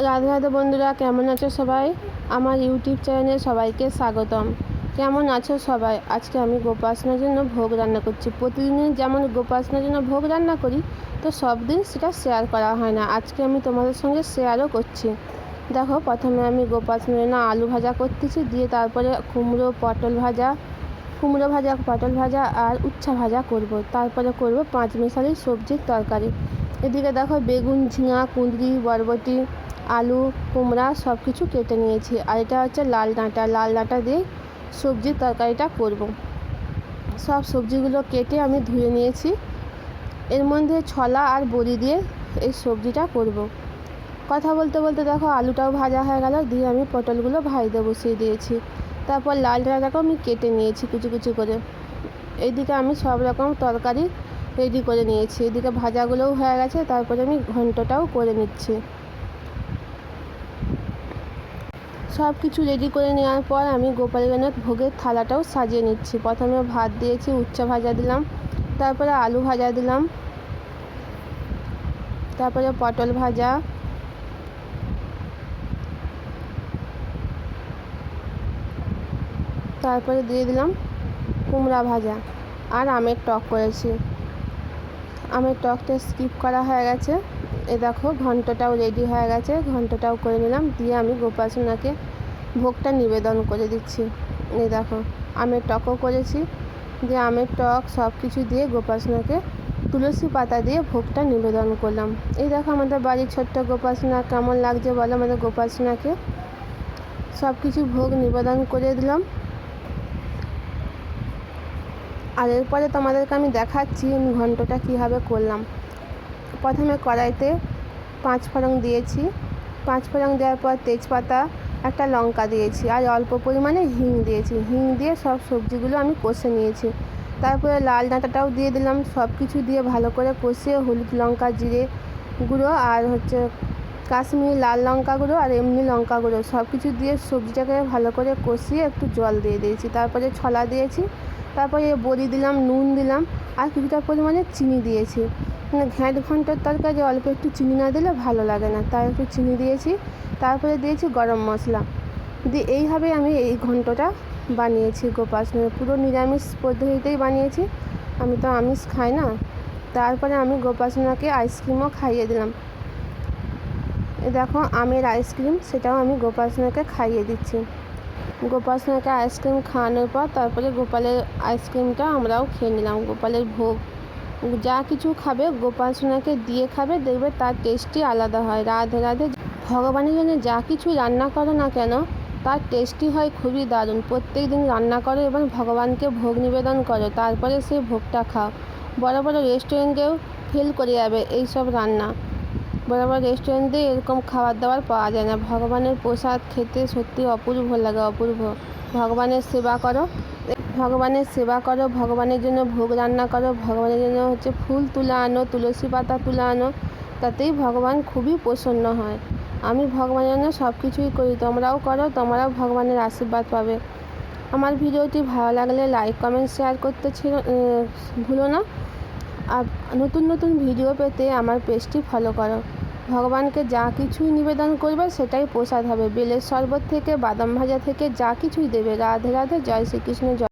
রাধে রাধে বন্ধুরা, কেমন আছো সবাই? আমার ইউটিউব চ্যানেলে সবাইকে স্বাগতম। কেমন আছো সবাই? আজকে আমি গোপাসনার জন্য ভোগ রান্না করছি। প্রতিদিন যেমন গোপাসনার জন্য ভোগ রান্না করি, তো সব দিন সেটা শেয়ার করা হয় না। আজকে আমি তোমাদের সঙ্গে শেয়ারও করছি। দেখো, প্রথমে আমি গোপাসনার জন্য আলু ভাজা করতেছি, দিয়ে তারপরে কুমড়ো, পটল ভাজা, কুমড়ো ভাজা, পটল ভাজা আর উচ্ছা ভাজা করব। তারপরে করব পাঁচ মিশালি সবজির তরকারি। এদিকে দেখো বেগুন, ঝিঙা, কুঁদরি, বরবটি আলু, কুমড়া সব কিছু কেটে নিয়েছি। আর এটা হচ্ছে লাল ডাঁটা। লাল ডাঁটা দিয়ে সবজির তরকারিটা করব। সব সবজিগুলো কেটে আমি ধুয়ে নিয়েছি। এর মধ্যে ছলা আর বড়ি দিয়ে এই সবজিটা করব। কথা বলতে বলতে দেখো আলুটাও ভাজা হয়ে গেল। দিয়ে আমি পটলগুলো ভাজতে বসিয়ে দিয়েছি। তারপর লাল ডাঁটাটাকেও আমি কেটে নিয়েছি কুচি কুচি করে। এইদিকে আমি সব রকম তরকারি রেডি করে নিয়েছি। এদিকে ভাজাগুলোও হয়ে গেছে। তারপরে আমি ঘন্টটাও করে নিচ্ছি। সব কিছু রেডি করে নেওয়ার পর আমি গোপালগণের ভোগের থালাটাও সাজিয়ে নিচ্ছি। প্রথমে ভাত দিয়েছি উচ্চা ভাজা দিলাম, তারপরে আলু ভাজা দিলাম, তারপরে পটল ভাজা, তারপরে দিয়ে দিলাম কুমড়া ভাজা আর আমের টক করেছি। আমের টকটা স্কিপ করা হয়ে গেছে। এ দেখো, ঘন্টটাও রেডি হয়ে গেছে। ঘন্টটাও করে নিলাম। দিয়ে আমি গোপাসনাকে ভোগটা নিবেদন করে দিচ্ছি। এই দেখো, আমের টকও করেছি। দিয়ে আমের টক সব কিছু দিয়ে গোপাসনাকে তুলসী পাতা দিয়ে ভোগটা নিবেদন করলাম। এই দেখো আমাদের বাড়ির ছোট্ট গোপাসনা, কেমন লাগছে বলো? আমাদের গোপাসনাকে সব কিছু ভোগ নিবেদন করে দিলাম। আর এরপরে তোমাদেরকে আমি দেখাচ্ছি আমি ঘন্টটা কীভাবে করলাম। প্রথমে কড়াইতে পাঁচ ফোড়ন দিয়েছি। পাঁচ ফোড়ন দেওয়ার পর তেজপাতা, একটা লঙ্কা দিয়েছি আর অল্প পরিমাণে হিং দিয়েছি। হিং দিয়ে সব সবজিগুলো আমি কষে নিয়েছি। তারপরে লাল ডাঁটাটাও দিয়ে দিলাম। সব কিছু দিয়ে ভালো করে কষিয়ে হলুদ লঙ্কা জিরে গুঁড়ো আর হচ্ছে কাশ্মীরি লাল লঙ্কা গুঁড়ো আর এমনি লঙ্কা গুঁড়ো সব কিছু দিয়ে সবজিটাকে ভালো করে কষিয়ে একটু জল দিয়ে দিয়েছি। তারপরে ছলা দিয়েছি। তারপরে বড়ি দিলাম, নুন দিলাম, আর কিছুটা পরিমাণে চিনি দিয়েছি। মানে ঘ্যাঁট ঘণ্টার তরকারি অল্প একটু চিনি না দিলে ভালো লাগে না। তাই একটু চিনি দিয়েছি, তারপরে দিয়েছি গরম মশলা। দিয়ে এইভাবে আমি এই ঘন্টটা বানিয়েছি গোপাসনের পুরো নিরামিষ পদ্ধতিতেই বানিয়েছি। আমি তো আমিষ খাই না। তারপরে আমি গোপাসনাকে আইসক্রিমও খাইয়ে দিলাম। দেখো, আমের আইসক্রিম সেটাও আমি গোপাসনাকে খাইয়ে দিচ্ছি। গোপাসনাকে আইসক্রিম খাওয়ানোর পর তারপরে গোপালের আইসক্রিমটা আমরাও খেয়ে নিলাম। গোপালের ভোগ। যা কিছু খাবে গোপাসনাকে দিয়ে খাবে, দেখবে তার টেস্টই আলাদা হয়। রাধে রাধে। ভগবানের জন্য যা কিছু রান্না করো না কেন, তার টেস্টি হয় খুবই দারুণ। প্রত্যেক দিন রান্না করো এবং ভগবানকে ভোগ নিবেদন করো, তারপরে সেই ভোগটা খাও। বড় বড় রেস্টুরেন্টেও ফেল করে যাবে এইসব রান্না। বড় বড় রেস্টুরেন্টে এরকম খাবার দাবার পাওয়া যায় না। ভগবানের প্রসাদ খেতে সত্যি অপূর্ব লাগে, অপূর্ব। ভগবানের সেবা করো। ভগবানের সেবা করো, ভগবানের জন্য ভোগ রান্না করো, ভগবানের জন্য হচ্ছে ফুল তুলে আনো, তুলসী পাতা তুলে আনো, তাতেই ভগবান খুবই প্রসন্ন হয়। আমি ভগবানের জন্য সব কিছুই করি, তোমরাও করো, তোমরাও ভগবানের আশীর্বাদ পাবে। আমার ভিডিওটি ভালো লাগলে লাইক কমেন্ট শেয়ার করতে ছিল ভুলো না। নতুন নতুন ভিডিও পেতে আমার পেজটি ফলো করো। ভগবানকে যা কিছুই নিবেদন করবে সেটাই প্রসাদ হবে। বেলের শরবত থেকে, বাদাম ভাজা থেকে যা কিছুই দেবে। রাধে রাধে, জয় শ্রীকৃষ্ণ, জয়।